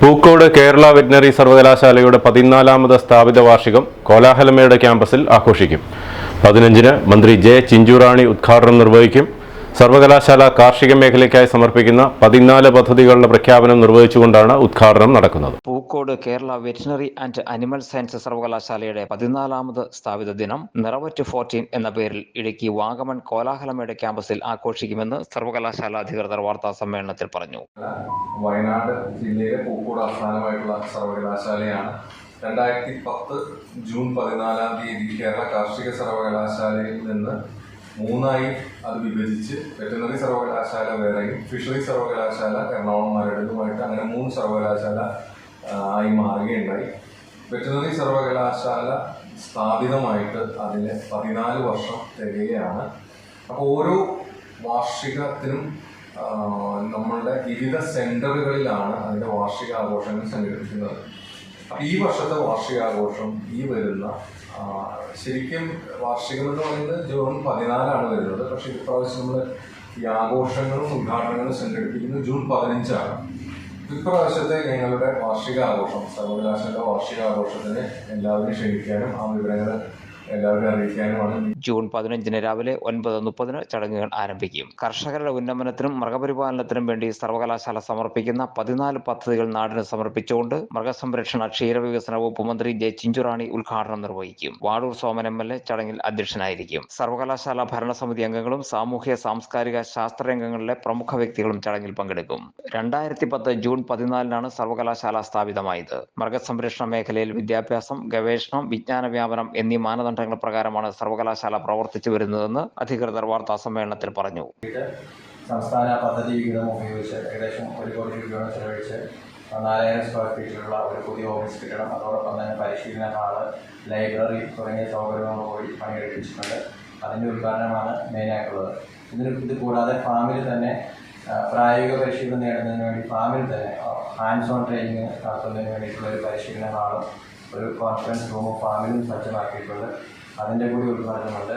Pookode Kerala veterinary സർവകലാശാലയുടെ പതിനാലാമത് സ്ഥാപിത വാർഷികം കോലാഹലമേട് ക്യാമ്പസിൽ ആഘോഷിക്കും. പതിനഞ്ചിന് മന്ത്രി ജെ ചിഞ്ചുറാണി ഉദ്ഘാടനം നിർവഹിക്കും. സർവകലാശാല കാർഷിക മേഖലയ്ക്കായി സമർപ്പിക്കുന്ന പതിനാല് പദ്ധതികളുടെ പ്രഖ്യാപനം നിർവഹിച്ചുകൊണ്ടാണ് ഉദ്ഘാടനം നടക്കുന്നത്. Pookode Kerala veterinary and animal science സർവകലാശാലയുടെ പതിനാലാമത് സ്ഥാപിത ദിനം നിറവറ്റ് ഫോർട്ടീൻ എന്ന പേരിൽ ഇടുക്കി വാഗമൺ കോലാഹലമേട് ക്യാമ്പസിൽ ആഘോഷിക്കുമെന്ന് സർവകലാശാല അധികൃതർ വാർത്താ സമ്മേളനത്തിൽ പറഞ്ഞു. വയനാട് ജില്ലയിലെ പൂക്കോട് ആസ്ഥാനമായിട്ടുള്ള സർവകലാശാലയാണ്. രണ്ടായിരത്തി പത്ത് ജൂൺ പതിനാലാം തീയതി കേരള കാർഷിക സർവകലാശാലയിൽ നിന്ന് മൂന്നായി അത് വിഭജിച്ച് വെറ്ററിനറി സർവകലാശാല വേറെയും ഫിഷറി സർവകലാശാല എറണാകുളം മരടുമായിട്ട് അങ്ങനെ മൂന്ന് സർവകലാശാല ആയി മാറുകയുണ്ടായി. വെറ്ററിനറി സർവകലാശാല സ്ഥാപിതമായിട്ട് അതിന് പതിനാല് വർഷം തികയാണ്. അപ്പോൾ ഓരോ വാർഷികത്തിനും നമ്മളുടെ വിവിധ സെന്ററുകളിലാണ് അതിന്റെ വാർഷിക ആഘോഷങ്ങൾ സംഘടിപ്പിക്കുന്നത്. ഈ വർഷത്തെ വാർഷികാഘോഷം ഈ വരുന്ന ശരിക്കും വാർഷികം എന്ന് പറയുന്നത് ജൂൺ പതിനാലാണ് വരുന്നത്. പക്ഷെ ഇപ്രാവശ്യം നമ്മൾ ഈ ആഘോഷങ്ങളും ഉദ്ഘാടനങ്ങളും സംഘടിപ്പിക്കുന്നത് ജൂൺ പതിനഞ്ചാണ്. ഇപ്രാവശ്യത്തെ ഞങ്ങളുടെ വാർഷികാഘോഷം സർവകലാശാല വാർഷികാഘോഷത്തിന് എല്ലാവരും ക്ഷണിക്കാനും ആ വിവരങ്ങൾ ജൂൺ പതിനഞ്ചിന് രാവിലെ ഒൻപത് മുപ്പതിന് ചടങ്ങുകൾ ആരംഭിക്കും. കർഷകരുടെ ഉന്നമനത്തിനും മൃഗപരിപാലനത്തിനും വേണ്ടി സർവകലാശാല സമർപ്പിക്കുന്ന പതിനാല് പദ്ധതികൾ നാടിന് സമർപ്പിച്ചുകൊണ്ട് മൃഗസംരക്ഷണ ക്ഷീരവികസന വകുപ്പ് മന്ത്രി ജെ ചിഞ്ചുറാണി ഉദ്ഘാടനം നിർവഹിക്കും. Vadoor Soman M L A ചടങ്ങിൽ അധ്യക്ഷനായിരിക്കും. സർവകലാശാല ഭരണസമിതി അംഗങ്ങളും സാമൂഹ്യ സാംസ്കാരിക ശാസ്ത്രരംഗങ്ങളിലെ പ്രമുഖ വ്യക്തികളും ചടങ്ങിൽ പങ്കെടുക്കും. രണ്ടായിരത്തി പത്ത് ജൂൺ പതിനാലിനാണ് സർവകലാശാല സ്ഥാപിതമായത്. മൃഗസംരക്ഷണ മേഖലയിൽ വിദ്യാഭ്യാസം ഗവേഷണം വിജ്ഞാന വ്യാപനം എന്നീ മാനദണ്ഡങ്ങൾ പ്രകാരമാണ് സർവകലാശാല പ്രവർത്തിച്ചു വരുന്നതെന്ന് അധികൃതർ വാർത്താ സമ്മേളനത്തിൽ പറഞ്ഞു. സംസ്ഥാന പദ്ധതി വിഹിതം ഉപയോഗിച്ച് ഏകദേശം ഒരു കോടി രൂപയോളം ചെലവഴിച്ച് നാലായിരം സ്ക്വയർ ഫീറ്റിലുള്ള ഒരു പുതിയ ഓഫീസ് കെട്ടിടം അതോടൊപ്പം തന്നെ പരിശീലന ഹാൾ ലൈബ്രറി തുടങ്ങിയ സൗകര്യങ്ങളോടുകൂടി പണിയെടുപ്പിച്ചിട്ടുണ്ട്. അതിന്റെ ഉദ്ഘാടനമാണ് മെയിനായിട്ടുള്ളത് ഇതിന് ഇത് കൂടാതെ ഫാമിൽ തന്നെ പ്രായോഗിക പരിശീലനം നേടുന്നതിന് വേണ്ടി ഫാമിൽ തന്നെ ഹാൻഡ്സ് ഓൺ ട്രെയിനിങ് നടത്തുന്നതിന് വേണ്ടിയിട്ടുള്ള ഒരു പരിശീലന ഹാളും ഒരു കോൺഫറൻസ് റൂമും ഫാമിലും സജ്ജമാക്കിയിട്ടുണ്ട്. അതിന്റെ കൂടി ഉദ്ഘാടനമുണ്ട്.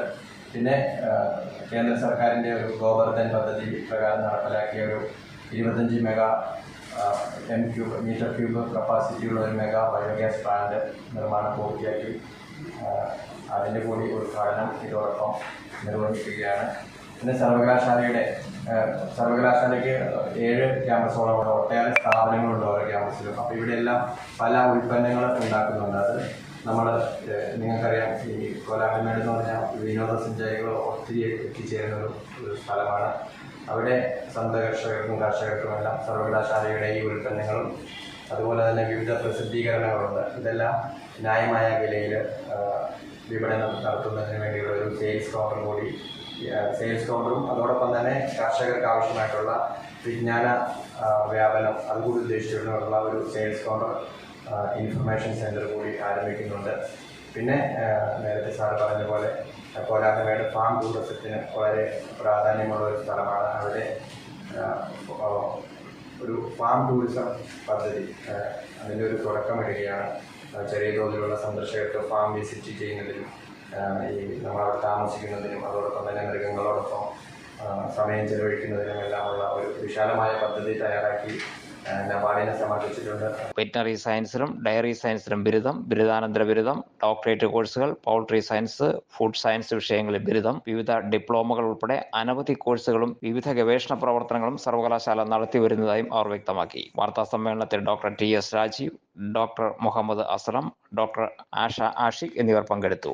പിന്നെ കേന്ദ്ര സർക്കാരിന്റെ ഒരു ഗോവർദ്ധൻ പദ്ധതി പ്രകാരം നടപ്പിലാക്കിയ ഒരു ഇരുപത്തഞ്ച് mega M cube metre cube കപ്പാസിറ്റിയുള്ള ഒരു മെഗാ ബയോഗ്യാസ് പ്ലാന്റ് നിർമ്മാണം പൂർത്തിയാക്കി. അതിന്റെ കൂടി ഉദ്ഘാടനം ഇതോടൊപ്പം നിർവഹിക്കുകയാണ്. പിന്നെ സർവകലാശാലയുടെ സർവകലാശാലയ്ക്ക് ഏഴ് ക്യാമ്പസുകളോടെ ഒട്ടേറെ സ്ഥാപനങ്ങളുണ്ട് ഓരോ ക്യാമ്പസിലും. അപ്പോൾ ഇവിടെയെല്ലാം പല ഉൽപ്പന്നങ്ങൾ ഉണ്ടാക്കുന്നുണ്ട്. അത് നമ്മൾ നിങ്ങൾക്കറിയാം ഈ കോലാഹലമേട് എന്ന് പറഞ്ഞാൽ വിനോദസഞ്ചാരികൾ ഒത്തിരി എത്തിച്ചേരുന്ന ഒരു സ്ഥലമാണ്. അവിടെ സ്വന്ത കർഷകർക്കും കർഷകർക്കും എല്ലാം സർവകലാശാലയുടെ ഈ ഉൽപ്പന്നങ്ങളും അതുപോലെ തന്നെ വിവിധ പ്രസിദ്ധീകരണങ്ങളുണ്ട്. ഇതെല്ലാം ന്യായമായ വിലയിൽ വിപണനം നടത്തുന്നതിന് വേണ്ടിയുള്ള ഒരു സെയിൽസ് കൗണ്ടർ കൂടി സെയിൽസ് കൗണ്ടറും അതോടൊപ്പം തന്നെ കർഷകർക്ക് ആവശ്യമായിട്ടുള്ള വിജ്ഞാന വ്യാപനം അതുകൂടി ഉദ്ദേശിച്ചുകൊണ്ടുള്ള ഒരു സെയിൽസ് കൗണ്ടർ ഇൻഫർമേഷൻ സെന്റർ കൂടി ആരംഭിക്കുന്നുണ്ട്. പിന്നെ നേരത്തെ സാർ പറഞ്ഞ പോലെ കോലാഹമേട് ഫാം ടൂറിസത്തിന് വളരെ പ്രാധാന്യമുള്ള ഒരു സ്ഥലമാണ് അവിടെ ഒരു ഫാം ടൂറിസം പദ്ധതി അതിന്റെ ഒരു തുടക്കമിടുകയാണ്. ചെറിയ തോതിലുള്ള സന്ദർശകർക്ക് ഫാം വിസിറ്റ് ചെയ്യുന്നതിനും ആ, ഈ നമ്മളവിടെ താമസിക്കുന്നതിനും അതോടൊപ്പം തന്നെ മൃഗങ്ങളോടൊപ്പം സമയം ചെലവഴിക്കുന്നതിനും എല്ലാമുള്ള ഒരു വിശാലമായ പദ്ധതി തയ്യാറാക്കി വെറ്റിനറി സയൻസിലും ഡയറി സയൻസിലും ബിരുദം ബിരുദാനന്തര ബിരുദം ഡോക്ടറേറ്റ് കോഴ്സുകൾ പൗൾട്രി സയൻസ് ഫുഡ് സയൻസ് വിഷയങ്ങളിൽ ബിരുദം വിവിധ ഡിപ്ലോമകൾ ഉൾപ്പെടെ അനവധി കോഴ്സുകളും വിവിധ ഗവേഷണ പ്രവർത്തനങ്ങളും സർവകലാശാല നടത്തി വരുന്നതായും അവർ വ്യക്തമാക്കി. വാർത്താ സമ്മേളനത്തിൽ doctor T S Rajeev doctor Muhammad Aslam doctor Asha Ashiq എന്നിവർ പങ്കെടുത്തു.